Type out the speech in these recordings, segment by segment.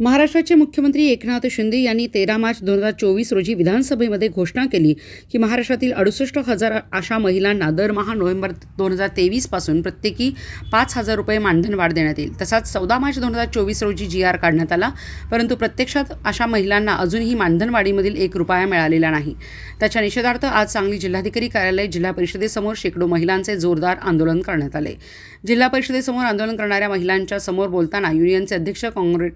महाराष्ट्राचे मुख्यमंत्री एकनाथ शिंदे यांनी तेरा मार्च दोन हजार चोवीस रोजी विधानसभेमध्ये घोषणा केली की महाराष्ट्रातील अडुसष्ट हजार अशा महिलांना दरमहा नोव्हेंबर दोन हजार तेवीसपासून प्रत्येकी पाच हजार रुपये मानधन वाढ देण्यात येईल. तसाच चौदा मार्च दोन हजार चोवीस रोजी जी आर काढण्यात आला परंतु प्रत्यक्षात अशा महिलांना अजूनही मानधनवाढीमधील एक रुपया मिळालेला नाही. त्याच्या निषेधार्थ आज सांगली जिल्हाधिकारी कार्यालय जिल्हा परिषदेसमोर शेकडो महिलांचे जोरदार आंदोलन करण्यात आले. जिल्हा परिषदेसमोर आंदोलन करणाऱ्या महिलांच्या समोर बोलताना युनियनचे अध्यक्ष काँग्रेस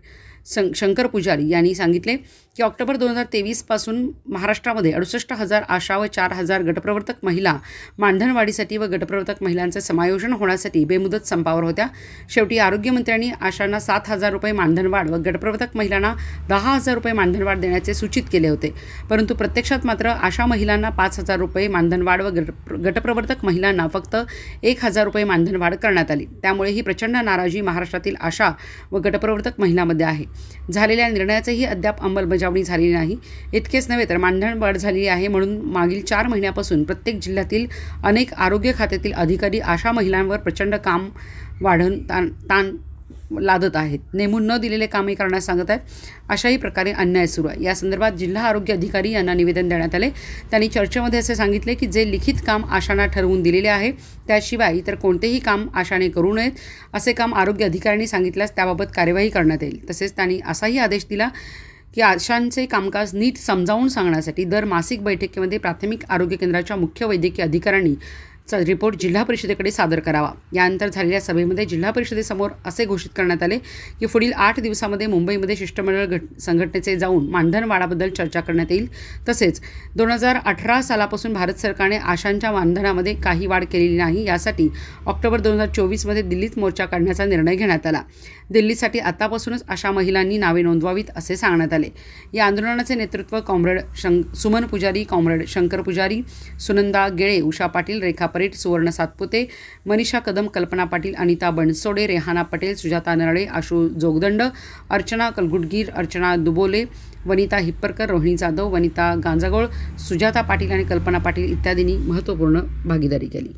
सं शंकर पुजारी यांनी सांगितले की ऑक्टोबर दोन हजार तेवीसपासून महाराष्ट्रामध्ये अडुसष्ट हजार आशा व चार हजार गटप्रवर्तक महिला मानधनवाढीसाठी व गटप्रवर्तक महिलांचे समायोजन होण्यासाठी बेमुदत संपावर होत्या. शेवटी आरोग्यमंत्र्यांनी आशांना सात हजार रुपये मानधनवाढ व गटप्रवर्तक महिलांना दहा हजार रुपये मानधनवाढ देण्याचे सूचित केले होते. परंतु प्रत्यक्षात मात्र आशा महिलांना पाच हजार रुपये मानधनवाढ व गट गटप्रवर्तक महिलांना फक्त एक हजार रुपये मानधनवाढ करण्यात आली. त्यामुळे ही प्रचंड नाराजी महाराष्ट्रातील आशा व गटप्रवर्तक महिलांमध्ये आहे. झालेल्या निर्णयाचीही अद्याप अंमलबजावणी झालेली नाही. इतकेच नव्हे तर मानधन वाढ झाली आहे म्हणून मागील चार महिन्यापासून प्रत्येक जिल्ह्यातील अनेक आरोग्य खात्यातील अधिकारी आशा महिलांवर प्रचंड काम वाढून ताण ताण लादत आहेत. नेमून न दिलेले कामही करण्यास सांगत आहेत. अशाही प्रकारे अन्याय सुरू आहे. या संदर्भात जिल्हा आरोग्य अधिकारी यांना निवेदन देण्यात आले. त्यांनी चर्चेमध्ये असे सांगितले की जे लिखित काम आशांना ठरवून दिलेले आहे त्याशिवाय इतर कोणतेही काम आशाने करू नयेत असे काम आरोग्य अधिकाऱ्यांनी सांगितल्यास त्याबाबत कार्यवाही करण्यात येईल. तसेच त्यांनी असाही आदेश दिला की आशांचे कामकाज नीट समजावून सांगण्यासाठी दर मासिक बैठकीमध्ये प्राथमिक आरोग्य केंद्राच्या मुख्य वैद्यकीय अधिकाऱ्यांनी रिपोर्ट जिल्हा परिषदेकडे सादर करावा. यानंतर झालेल्या सभेमध्ये जिल्हा परिषदेसमोर असे घोषित करण्यात आले की पुढील आठ दिवसामध्ये मुंबईमध्ये शिष्टमंडळ घट संघटनेचे जाऊन मानधन वाढाबद्दल चर्चा करण्यात येईल. तसेच दोन हजार अठरा सालापासून भारत सरकारने आशांच्या मानधनामध्ये काही वाढ केलेली नाही. यासाठी ऑक्टोबर दोन हजार चोवीसमध्ये दिल्लीत मोर्चा काढण्याचा निर्णय घेण्यात आला. दिल्लीसाठी आतापासूनच अशा महिलांनी नावे नोंदवावीत असे सांगण्यात आले. या आंदोलनाचे नेतृत्व कॉम्रेड शं सुमन पुजारी कॉम्रेड शंकर पुजारी सुनंदा गेळे उषा पाटील रेखा परेट सुवर्ण सातपुते मनीषा कदम कल्पना पाटील अनिता बनसोडे रेहाना पटेल सुजाता नरळे आशू जोगदंड अर्चना कलगुटगीर अर्चना दुबोले वनिता हिप्परकर रोहिणी जाधव वनिता गांजागोळ सुजाता पाटील आणि कल्पना पाटील इत्यादींनी महत्त्वपूर्ण भागीदारी केली.